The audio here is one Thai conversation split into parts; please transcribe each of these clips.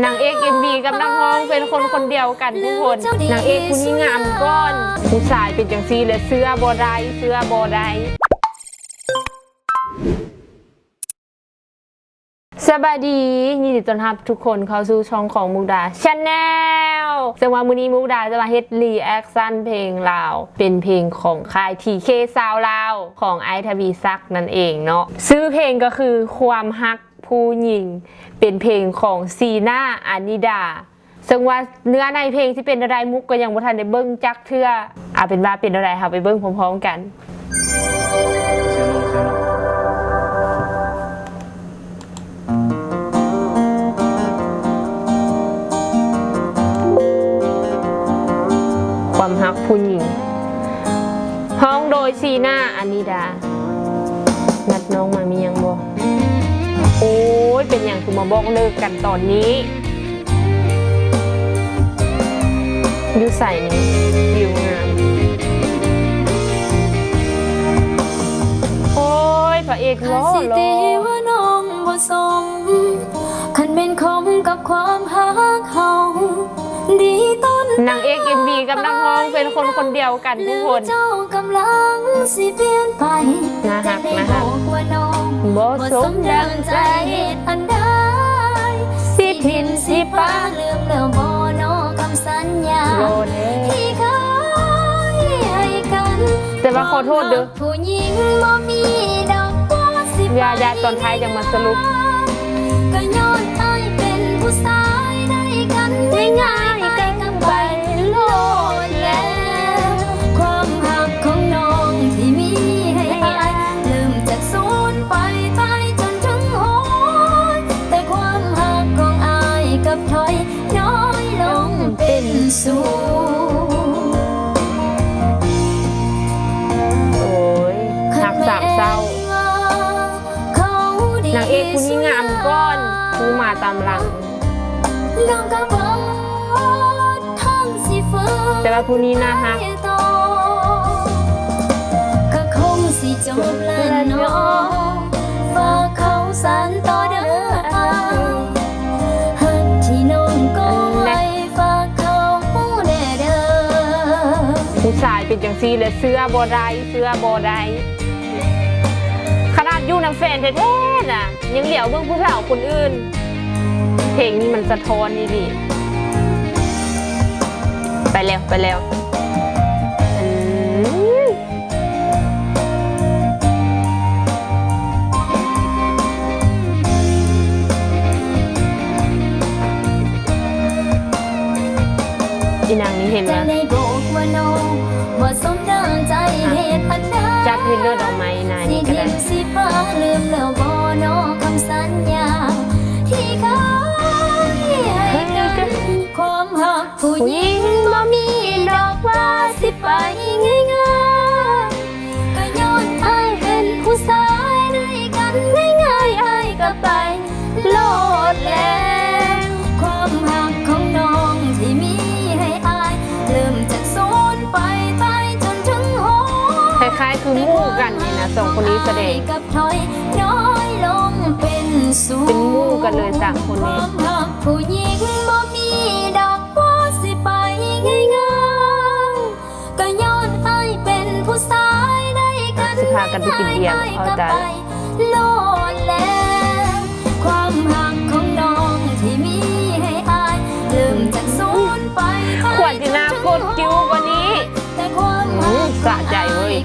นางเอกเอ็มบีกับนักร้องเป็นคนคนเดียวกันทุกคนนางเอกผู้นี้งามก้อนผู้ชายเป็นจังซีเลยเสื้อบอได้เสื้อบอได้สบายดียินดีต้อนรับทุกคนเข้าสู่ช่องของมุกดาชาแนลซึ่งว่ามื้อนี้มุกดาจะมาเฮ็ดรีแอคชั่นเพลงลาว เป็นเพลงของค่ายทีเคซาวลาว ของไอทวีซักนั่นเองเนาะชื่อเพลงก็คือความฮัก ผู้หญิง เป็นเพลงของซีนาอานิดา ซึ่งว่าเนื้อในเพลงที่เป็นอะไรมุกก็ยังบ่ทันได้เบิ้งจักเทื่อเอาเป็นว่าเป็นอะไรค่ะไปเบิ้งพร้อมๆกันความฮักผู้หญิงห้องโดยซีนาอานิดา ยเป็นอย่างคือมาบอกเลิกกันตอนนี้อยูใส่นี่วิวงามโอ้ยพระเอกข้าล้อสิล้ตีอว่าน้องบ่สมคันเป็นคมกับความฮักเฮาดีต้นนางเอกเอ็มบีกับนักร้องเป็นคนคนเดียวกันทุกคนเจ้ากำลังสิเปลี่ยนไปน่าฮักแต่ได้น่าฮักบอกว่าน้อง บ่บ่สสมมดัดังงใจใจเหตุอันใดสิทินสิสิปาป้าลืมแล้วบ่น้องคำสัญญาโลเด้ที่เคยให้กัน แต่ว่าขอโทษเด้อผู้หญิงบ่มีดอกบัวสิยาญาตอนท้ายยังมาสรุปก็ย้อนอายเป็นผู้ชายได้กันง่าย เป็นศูนย์โอ้ยหักสามเศร้านางเอกผู้นี้งามก้อนผู้มาตามหลังน้องก็บอกทั้งสิฟื้นแต่ว่าผู้นี้น่าฮักก็ เป็นจังซีเลยเสื้อบอได้เสื้อบอได้ขนาดอยู่น้ำแฟนแท้ๆน่ะ ยังเหลียวเบื้องผู้สาวคนอื่น เพลงนี้มันสะท้อนนี่ดิไปแล้วไปแล้วอืมอีนางนี้เห็นไหม จะได้บอกว่าน้องว่าสมดังใจเหตุอันใดจับให้เลือดออกไหมนายสินี่ก็ทิได้มสิฟ้าลืม ไปไปจนถึงโหคล้ายๆคือมู่กันนี่นะสองคนนี้แสดงกับถอยน้อยลงเป็นศูนย์เป็นมู่กันเลยสามคนนี้ความรักผู้หญิงบ่มีดอกว่าสิไปง่ายๆก็ย้อนอายเป็นผู้ชายได้กันสิพากันไปกินเบียร์เอาใจโลด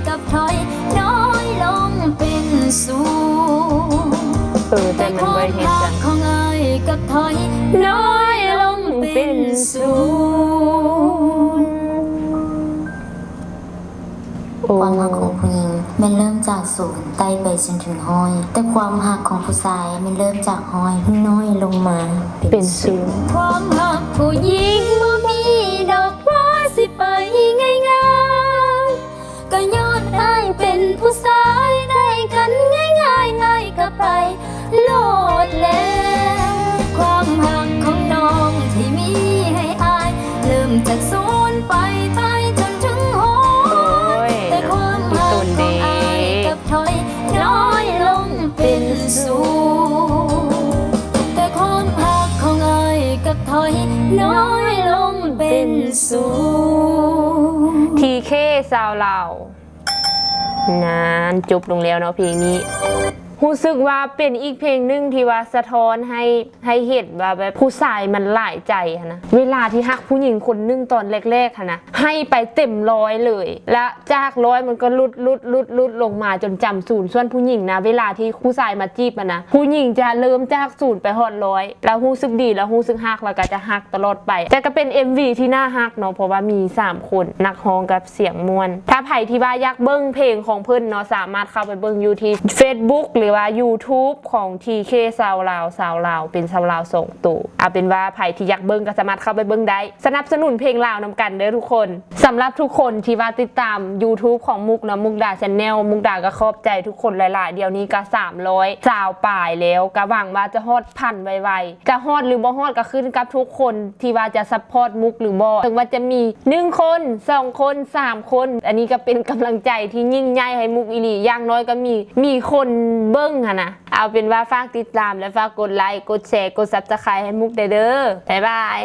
กับถอยน้อยลงเป็นศูนย์เออแต่มันไว้เห็นกันของเอ้ยกับถอยน้อยลงเป็นศูนย์โอ้ความหักของผู้หญิงมันเริ่มจากศูนย์ไต่ไปจนถึงห้อย แต่ความหักของผู้ชายมันเริ่มจากห้อยน้อยลงมา เป็นศูนย์ ความหักผู้หญิงบ่มีดอกว่าสิไป อยน้อยลงเป็นศูนย์ทีเคซาวลานานจบลงแล้วเนาะเพลงนี้ รู้สึกว่าเป็นอีกเพลงหนึ่งที่ว่าสะท้อนให้ให้เห็นว่าแบบผู้ชายมันหลายใจนะเวลาที่ฮักผู้หญิงคนนึงตอนแรกๆนะให้ไปเต็มร้อยเลย และจากร้อยมันก็ลุดลุดลุดลุดลงมาจนจำศูนย์ส่วนผู้หญิงนะ เวลาที่ผู้ชายมาจีบนะผู้หญิงจะเริ่มจากศูนย์ไปฮอดร้อย แล้วรู้สึกดีแล้วรู้สึกฮักแล้วก็จะฮักตลอดไป แต่ก็เป็น MV ที่น่าฮักเนาะเพราะว่ามี 3 คนนักฮ้องกับเสียงมวลถ้าใครที่ว่าอยากเบิ้งเพลงของเพิ่อนเนาะสามารถเข้าไปเบิ้งอยู่ที่ Facebook หรือว่า YouTube ของ TK สาวลาวสาวลาวเป็นสาวลาวส่งตู่เอาเป็นว่าใครที่อยากเบิ้งก็สามารถเข้าไปเบิ้งได้ สนับสนุนเพลงลาวนำกันเด้อทุกคนสำหรับทุกคนที่ว่าติดตาม YouTube ของมุกนะมุกดาชแนลมุกดาก็ขอบใจทุกคนหลายๆ เดี๋ยวนี้ก็300สาวป่ายแล้วก็หวังว่าจะฮอดพันไวๆจะฮอดหรือบ่ฮอดก็ขึ้นกับทุกคนที่ว่าจะซัพพอร์ตมุกหรือบ่ถึงว่าจะมี 1 คน 2 คน 3 คน อันนี้ก็เป็นกำลังใจที่ยิ่งใหญ่ให้มุกอีหลีอย่างน้อยก็มีมีคนเบิ้งอะนะเอาเป็นว่าฝากติดตามและฝากกดไลค์กดแชร์กดซับสไครต์ให้มุกเด้อเด้อบ๊ายบาย